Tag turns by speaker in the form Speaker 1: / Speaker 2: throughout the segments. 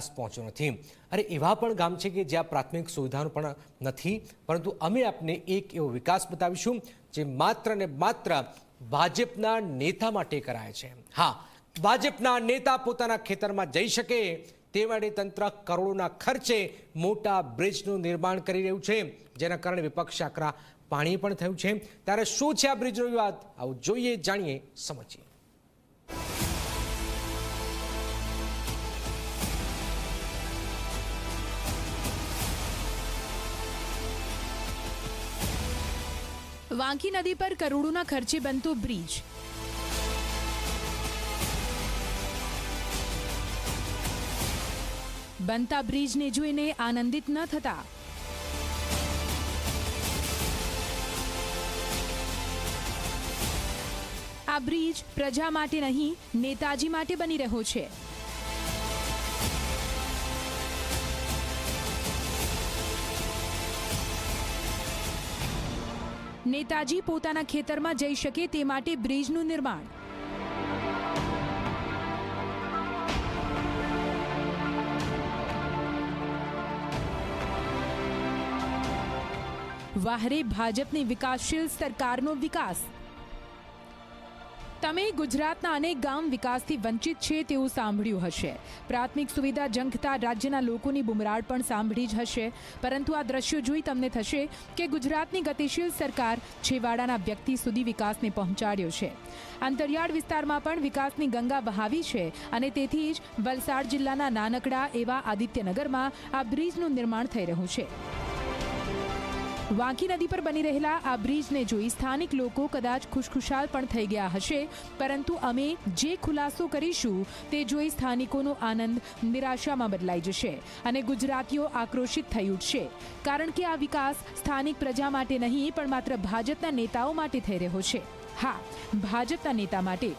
Speaker 1: વિકાસ પહોંચ્યો નથી. અરે એવા પણ ગામ છે કે જ્યાં પ્રાથમિક સુવિધાઓ પણ નથી, પરંતુ અમે આપને એક એવો વિકાસ બતાવીશું જે માત્ર ને માત્ર ભાજપના નેતા માટે કરાય છે. હા, ભાજપના નેતા પોતાના ખેતરમાં જઈ શકે તે માટે તંત્ર કરોડોના ખર્ચે મોટા બ્રિજનું નિર્માણ કરી રહ્યું છે, જેના કારણે વિપક્ષ આકરા પાણી પણ થયું છે. ત્યારે શું છે આ બ્રિજનો વિવાદ આવું જોઈએ, જાણીએ, સમજીએ.
Speaker 2: વાંકી નદી પર કરોડોના ખર્ચે બનતો બ્રિજ. બનતા બ્રિજને જોઈને આનંદિત ન થતા. આ બ્રિજ પ્રજા માટે નહીં, નેતાજી માટે બની રહ્યો છે. નેતાજી પોતાના ખેતરમાં જઈ શકે તે માટે બ્રિજનું નિર્માણ. વાહરે ભાજપની વિકાસશીલ સરકારનો વિકાસ. તમે ગુજરાતના અનેક ગામ વિકાસથી વંચિત છે તેવું સાંભળ્યું હશે. પ્રાથમિક સુવિધા ઝંખતા રાજ્યના લોકોની બુમરાળ પણ સાંભળી જ હશે. પરંતુ આ દ્રશ્યો જોઈ તમને થશે કે ગુજરાતની ગતિશીલ સરકાર છેવાડાના વ્યક્તિ સુધી વિકાસને પહોંચાડ્યો છે. અંતરિયાળ વિસ્તારમાં પણ વિકાસની ગંગા બહાવી છે અને તેથી જ વલસાડ જિલ્લાના નાનકડા એવા આદિત્યનગરમાં આ બ્રિજનું નિર્માણ થઈ રહ્યું છે. વાંકી નદી પર બની રહેલા આ બ્રિજને જોઈ સ્થાનિક લોકો કદાચ ખુશખુશાલ પણ થઈ ગયા હશે. પરંતુ અમે જે ખુલાસો કરીશું તે જોઈ સ્થાનિકોનો આનંદ નિરાશામાં બદલાઈ જશે અને ગુજરાતીઓ આક્રોશિત થઈ ઉઠશે. કારણ કે આ વિકાસ સ્થાનિક પ્રજા માટે નહીં, પણ માત્ર ભાજપના નેતાઓ માટે થઈ રહ્યો છે. હા, ભાજપના નેતા માટે.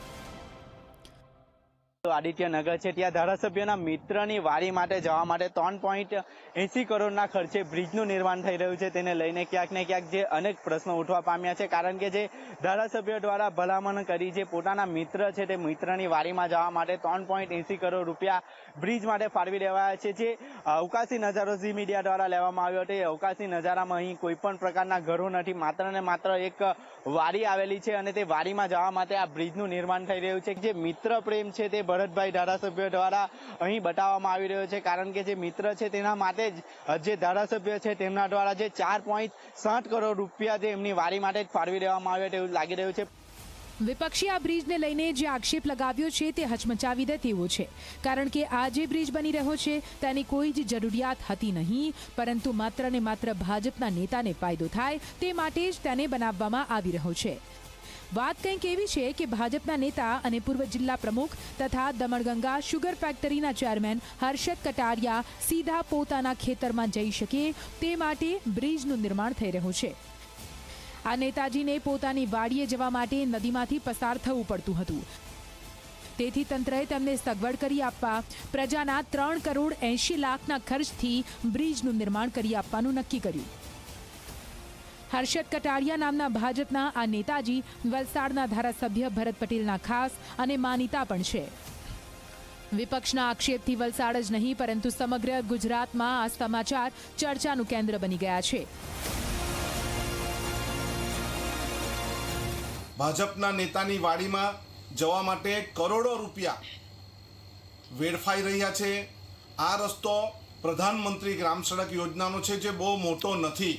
Speaker 3: આદિત્યનગર છે. ત્યાં ધારાસભ્યના મિત્રની વારી માટે જવા માટે ત્રણ પોઈન્ટ એસી કરોડના ખર્ચે બ્રિજનું નિર્માણ થઈ રહ્યું છે. તેને લઈને ક્યાંક ને ક્યાંક જે અનેક પ્રશ્નો ઉઠવા પામ્યા છે. કારણ કે જે ધારાસભ્ય દ્વારા ભલામણ કરી જે પોતાના મિત્ર છે તે મિત્રની વારીમાં જવા માટે ત્રણ પોઈન્ટ એસી કરોડ રૂપિયા બ્રિજ માટે ફાળવી દેવાયા છે. જે અવકાશી નજારો ઝી મીડિયા દ્વારા લેવામાં આવ્યો હતો. એ અવકાશી નજારામાં અહીં કોઈ પણ પ્રકારના ઘરો નથી. માત્ર ને માત્ર એક વાડી આવેલી છે અને તે વાડીમાં જવા માટે આ બ્રિજનું નિર્માણ થઈ રહ્યું છે. જે મિત્ર પ્રેમ છે તે ભરતભાઈ ધારાસભ્ય દ્વારા અહીં બતાવવામાં આવી રહ્યો છે. કારણ કે જે મિત્ર છે તેના માટે જ જે ધારાસભ્ય છે તેમના દ્વારા જે ચાર પોઈન્ટ સાઠ કરોડ રૂપિયા જે એમની વાડી માટે જ ફાળવી દેવામાં આવ્યા તેવું લાગી રહ્યું છે.
Speaker 2: વિપક્ષી આ બ્રિજને લઈને જે આક્ષેપ લગાવ્યો છે તે હચમચાવી દે તેવો છે. કારણ કે આ જે બ્રિજ બની રહ્યો છે તેની કોઈ જ જરૂરિયાત હતી નહીં, પરંતુ માત્ર ને માત્ર ભાજપના નેતાને ફાયદો થાય તે માટે જ તેને બનાવવામાં આવી રહ્યો છે. વાત કંઈક એવી છે કે ભાજપના નેતા અને પૂર્વ જિલ્લા પ્રમુખ તથા દમણગંગા શુગર ફેક્ટરીના ચેરમેન હર્ષદ કટારિયા સીધા પોતાના ખેતરમાં જઈ શકે તે માટે બ્રિજનું નિર્માણ થઈ રહ્યું છે. આ નેતાજીને પોતાની વાડીએ જવા માટે નદીમાંથી પસાર થવું પડતું હતું. તેથી તંત્રએ તેમને સગવડ કરી આપવા પ્રજાના ત્રણ કરોડ એંશી લાખના ખર્ચથી બ્રિજનું નિર્માણ કરી આપવાનું નક્કી કર્યું. હર્ષદ કટારિયા નામના ભાજપના આ નેતાજી વલસાડના ધારાસભ્ય ભરત પટેલના ખાસ અને માનીતા પણ છે. વિપક્ષના આક્ષેપથી વલસાડ જ નહીં, પરંતુ સમગ્ર ગુજરાતમાં આ સમાચાર ચર્ચાનું કેન્દ્ર બની ગયા છે.
Speaker 4: ભાજપના નેતાની વાડીમાં જવા માટે કરોડો રૂપિયા વેડફાઈ રહ્યા છે. આ રસ્તો પ્રધાનમંત્રી ગ્રામ સડક યોજનાનો છે, જે બહુ મોટો નથી.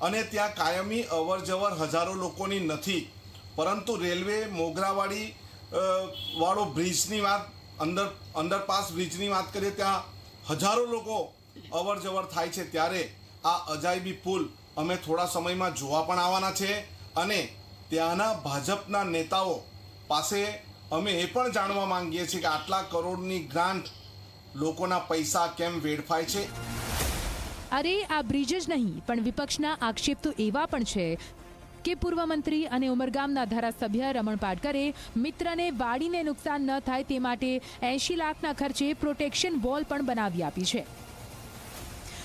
Speaker 4: અને ત્યાં કાયમી અવર જવર હજારો લોકોની નથી. પરંતુ રેલવે મોગરાવાડી વાળો બ્રિજની વાત, અંદર, અંડરપાસ બ્રિજની વાત કરીએ ત્યાં હજારો લોકો અવર જવર થાય છે. ત્યારે આ અજાયબી પુલ અમે થોડા સમયમાં જોવા પણ આવવાના છે અને ત્યાંના ભાજપના નેતાઓ પાસે અમે એ પણ જાણવા માંગીએ છીએ કે આટલા કરોડની ગ્રાન્ટ લોકોના પૈસા કેમ વેડફાય છે?
Speaker 2: અરે, આ બ્રિજ જ નહીં, પણ વિપક્ષના આક્ષેપ તો એવા પણ છે કે પૂર્વ મંત્રી અને ઉમરગામના ધારાસભ્ય રમણ પાટકરે મિત્રને વાડીને નુકસાન ન થાય તે માટે એંશી લાખના ખર્ચે પ્રોટેક્શન વોલ પણ બનાવી આપી છે.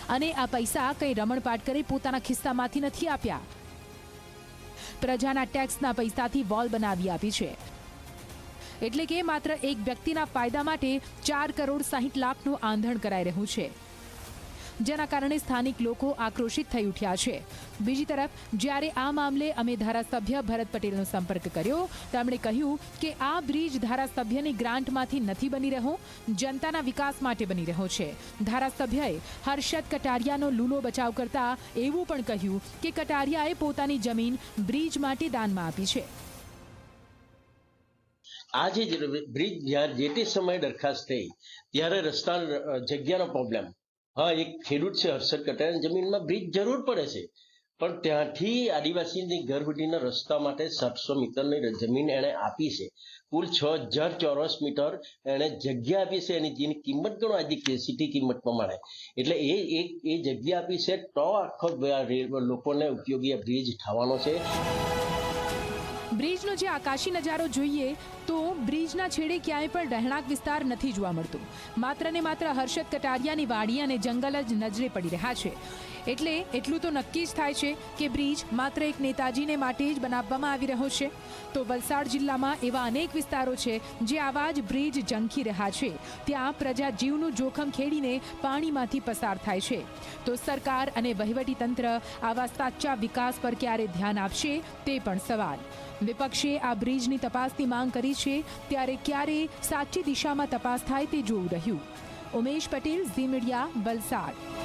Speaker 2: અને આ પૈસા કંઈ રમણ પાટકરે પોતાના ખિસ્સામાંથી નથી આપ્યા. પ્રજાના ટેક્સના પૈસાથી વોલ બનાવી આપી છે. એટલે કે માત્ર એક વ્યક્તિના ફાયદા માટે ચાર કરોડ સાહીઠ લાખનું આંધણ કરાઈ રહ્યું છે. જેના કારણે સ્થાનિક લોકો આક્રોશિત થઈ ઉઠ્યા છે. બીજી તરફ, જ્યારે આ મામલે અમે ધારાસભ્ય ભરત પટેલનો સંપર્ક કર્યો, તેમણે કહ્યું કે આ બ્રિજ ધારાસભ્યની ગ્રાન્ટમાંથી નથી બની રહ્યો, જનતાના વિકાસ માટે બની રહ્યો છે. ધારાસભ્યએ હર્ષદ કટારિયાનો લૂલો બચાવ કરતા એવું પણ કહ્યું કે કટારિયાએ પોતાની જમીન બ્રિજ માટે દાનમાં આપી છે.
Speaker 5: આજે બ્રિજ જ્યારે જે દરખાસ્ત થઈ, ત્યારે રસ્તા જગ્યાનો પ્રોબ્લેમ હા, એક ખેડૂત છે, હર્ષદ કટારિયાની જમીનમાં બ્રિજ જરૂર પડે છે. પણ ત્યાંથી આદિવાસીની ઘર સુધીના રસ્તા માટે સાતસો મીટરની જમીન એણે આપી છે. કુલ છ હજાર ચોરસ મીટર એણે જગ્યા આપી છે એની જેની કિંમત ગણો આજે કેસીટી કિંમત પ્રમાણે. એટલે એ એક એ જગ્યા આપી છે. તો આખો લોકોને ઉપયોગી બ્રિજ થવાનો છે.
Speaker 2: બ્રિજનો જે આકાશી નજારો જોઈએ તો બ્રિજના છેડે ક્યાંય પણ રહેણાંક વિસ્તાર નથી જોવા મળતો. માત્ર ને માત્ર હર્ષદ કટારિયાની વાડી અને જંગલ જ નજરે પડી રહ્યા છે. એટલે એટલું તો નક્કી જ થાય છે કે બ્રિજ માત્ર એક નેતાજીને માટે જ બનાવવામાં આવી રહ્યો છે. તો વલસાડ જિલ્લામાં એવા અનેક વિસ્તારો છે જે આવા જ બ્રિજ ઝંખી રહ્યા છે. ત્યાં પ્રજા જીવનું જોખમ ખેડીને પાણીમાંથી પસાર થાય છે. તો સરકાર અને વહીવટી તંત્ર આવા સાચા વિકાસ પર ક્યારે ધ્યાન આપશે તે પણ સવાલ. વિપક્ષે આ બ્રિજની તપાસની માંગ કરી છે, ત્યારે ક્યારે સાચી દિશામાં તપાસ થાય તે જોવું રહ્યું. Umesh Patel, Zee media, Valsad.